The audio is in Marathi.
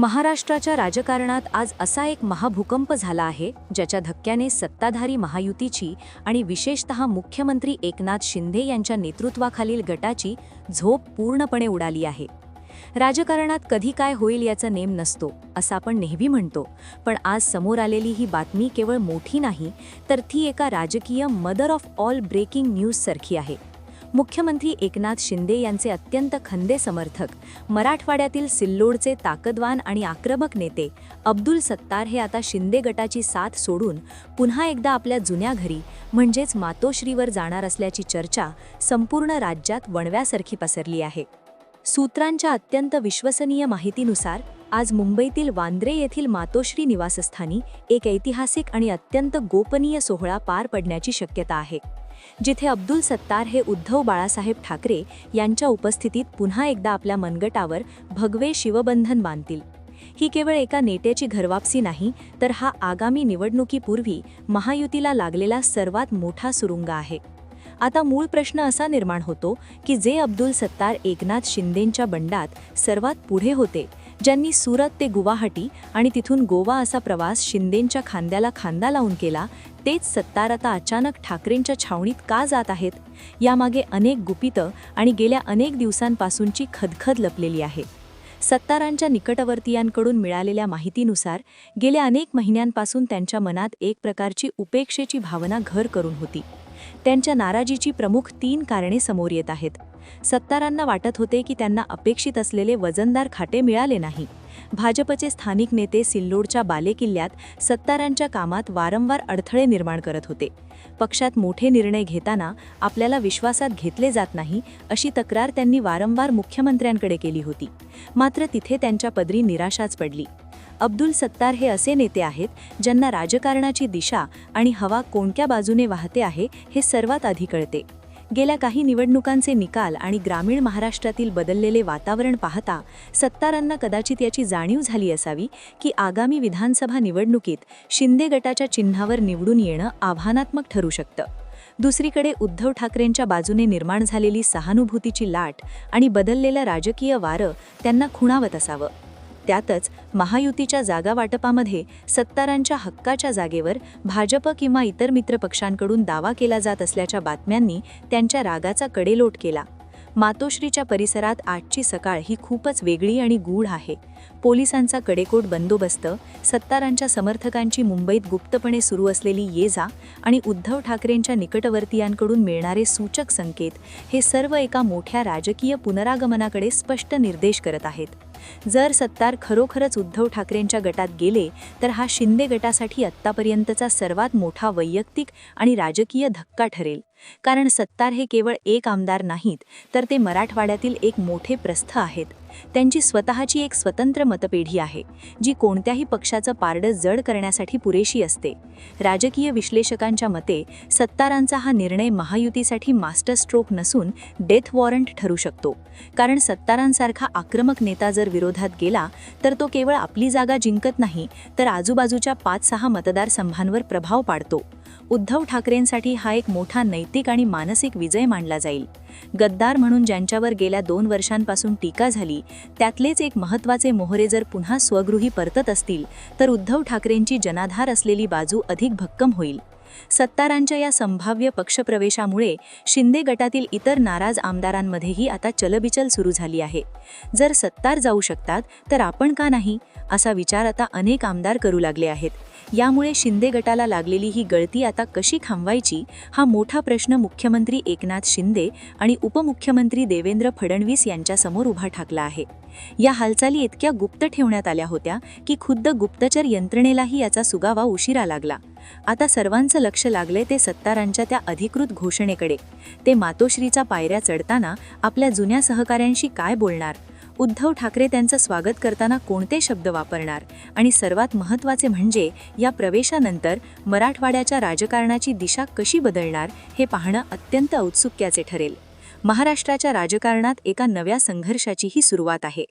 महाराष्ट्राच्या राजकारणात आज असा एक महाभूकंप झाला आहे ज्याच्या धक्क्याने सत्ताधारी महायुतीची आणि विशेषतः मुख्यमंत्री एकनाथ शिंदे यांच्या नेतृत्वाखालील गटाची झोप पूर्णपणे उडाली आहे. राजकारणात कधी काय होईल याचा नेम नसतो असं आपण नेहमी म्हणतो पण आज समोर आलेली ही बातमी केवळ मोठी नाही तर ती एका राजकीय मदर ऑफ ऑल ब्रेकिंग न्यूजसारखी आहे. मुख्यमंत्री एकनाथ शिंदे यांचे अत्यंत खंदे समर्थक मराठवाड्यातील सिल्लोडचे ताकदवान आणि आक्रमक नेते अब्दुल सत्तार हे आता शिंदे गटाची साथ सोडून पुन्हा एकदा आपल्या जुन्या घरी म्हणजेच मातोश्रीवर जाणार असल्याची चर्चा संपूर्ण राज्यात वणव्यासारखी पसरली आहे. सूत्रांच्या अत्यंत विश्वसनीय माहितीनुसार आज मुंबईतील वांद्रे येथील मातोश्री निवासस्थानी एक ऐतिहासिक आणि अत्यंत गोपनीय सोहळा पार पडण्याची शक्यता आहे. जिथे अब्दुल सत्तार हे उद्धव बाळासाहेब ठाकरे यांच्या उपस्थितीत पुन्हा एकदा आपल्या मनगटावर भगवे शिवबंधन बांधतील. ही केवळ एका नेत्याची घरवापसी नाही तर हा आगामी निवडणुकीपूर्वी महायुतीला लागलेला सर्वात मोठा सुरुंग आहे. आता मूळ प्रश्न असा निर्माण होतो की जे अब्दुल सत्तार एकनाथ शिंदेंच्या बंडात सर्वात पुढे होते ज्यांनी सुरत ते गुवाहाटी आणि तिथून गोवा असा प्रवास शिंदेंच्या खांद्याला खांदा लावून केला तेच सत्तार आता अचानक ठाकरेंच्या छावणीत का जात आहेत? यामागे अनेक गुपितं आणि गेल्या अनेक दिवसांपासूनची खदखद लपलेली आहे. सत्तारांच्या निकटवर्तीयांकडून मिळालेल्या माहितीनुसार गेल्या अनेक महिन्यांपासून त्यांच्या मनात एक प्रकारची उपेक्षेची भावना घर करून होती. त्यांच्या नाराजीची प्रमुख तीन कारणे समोर येत आहेत. सत्तारांना वाटत होते की त्यांना अपेक्षित असलेले वजनदार खाटे मिळाले नाही. भाजपचे स्थानिक नेते सिल्लोडच्या बालेकिल्ल्यात सत्तारांच्या कामात वारंवार अडथळे निर्माण करत होते. पक्षात मोठे निर्णय घेताना आपल्याला विश्वासात घेतले जात नाही अशी तक्रार त्यांनी वारंवार मुख्यमंत्र्यांकडे केली होती. मात्र तिथे त्यांच्या पदरी निराशाच पडली. अब्दुल सत्तार हे असे नेते आहेत ज्यांना राजकारणाची दिशा आणि हवा कोणत्या बाजूने वाहते आहे हे सर्वात आधी कळते. गेल्या काही निवडणुकांचे निकाल आणि ग्रामीण महाराष्ट्रातील बदललेले वातावरण पाहता सत्तारांना कदाचित याची जाणीव झाली असावी की आगामी विधानसभा निवडणुकीत शिंदे गटाच्या चिन्हावर निवडून येणं आव्हानात्मक ठरू शकतं. दुसरीकडे उद्धव ठाकरेंच्या बाजूने निर्माण झालेली सहानुभूतीची लाट आणि बदललेलं राजकीय वारं त्यांना खुणावत असावं. त्यातच महायुतीच्या जागा वाटपामध्ये सत्तारांच्या हक्काच्या जागेवर भाजप किंवा इतर मित्रपक्षांकडून दावा केला जात असल्याच्या बातम्यांनी त्यांच्या रागाचा कडेलोट केला. मातोश्रीच्या परिसरात आजची सकाळ ही खूपच वेगळी आणि गूढ आहे. पोलिसांचा कडेकोट बंदोबस्त सत्तारांच्या समर्थकांची मुंबईत गुप्तपणे सुरू असलेली ये जा आणि उद्धव ठाकरेंच्या निकटवर्तीयांकडून मिळणारे सूचक संकेत हे सर्व एका मोठ्या राजकीय पुनरागमनाकडे स्पष्ट निर्देश करत आहेत. जर सत्तार खरोखरच उद्धव ठाकरेंच्या गटात गेले तर हा शिंदे गटासाठी आत्तापर्यंतचा सर्वात मोठा वैयक्तिक आणि राजकीय धक्का ठरेल. कारण सत्तार हे केवळ एक आमदार नाहीत तर ते मराठवाड्यातील एक मोठे प्रस्थ आहेत. त्यांची स्वतःची एक स्वतंत्र मतपेढी आहे जी कोणत्याही पक्षाचं पारडं जड करण्यासाठी पुरेशी असते. राजकीय विश्लेषकांच्या मते सत्तारांचा हा निर्णय महायुतीसाठी मास्टर स्ट्रोक नसून डेथ वॉरंट ठरू शकतो. कारण सत्तारांसारखा आक्रमक नेता जर विरोधात गेला तर तो केवळ आपली जागा जिंकत नाही तर आजूबाजूच्या पाच सहा मतदारसंघांवर प्रभाव पाडतो. उद्धव ठाकरेंसाठी हा एक मोठा नैतिक आणि मानसिक विजय मानला जाईल. गद्दार म्हणून ज्यांच्यावर गेल्या दोन वर्षांपासून टीका झाली त्यातलेच एक महत्त्वाचे मोहरे जर पुन्हा स्वगृही परतत असतील तर उद्धव ठाकरेंची जनाधार असलेली बाजू अधिक भक्कम होईल. सत्तारांच्या या संभाव्य पक्षप्रवेशामुळे शिंदे गटातील इतर नाराज आमदारांमध्येही आता चलबिचल सुरू झाली आहे. जर सत्तार जाऊ शकतात तर आपण का नाही? असा विचार आता अनेक आमदार करू लागले आहेत. यामुळे शिंदे गटाला लागलेली ही गळती आता कशी थांबवायची हा मोठा प्रश्न मुख्यमंत्री एकनाथ शिंदे आणि उपमुख्यमंत्री देवेंद्र फडणवीस यांच्यासमोर उभा ठाकला आहे. या हालचाली इतक्या गुप्त ठेवण्यात आल्या होत्या की खुद्द गुप्तचर यंत्रणेलाही याचा सुगावा उशिरा लागला. आता सर्वांचं लक्ष लागले ते सत्तारांच्या त्या अधिकृत घोषणेकडे. ते मातोश्रीचा पायऱ्या चढताना आपल्या जुन्या सहकाऱ्यांशी काय बोलणार? उद्धव ठाकरे त्यांचं स्वागत करताना कोणते शब्द वापरणार? आणि सर्वात महत्त्वाचे म्हणजे या प्रवेशानंतर मराठवाड्याच्या राजकारणाची दिशा कशी बदलणार हे पाहणं अत्यंत औत्सुक्याचे ठरेल. महाराष्ट्राच्या राजकारणात एका नव्या संघर्षाची ही सुरुवात आहे.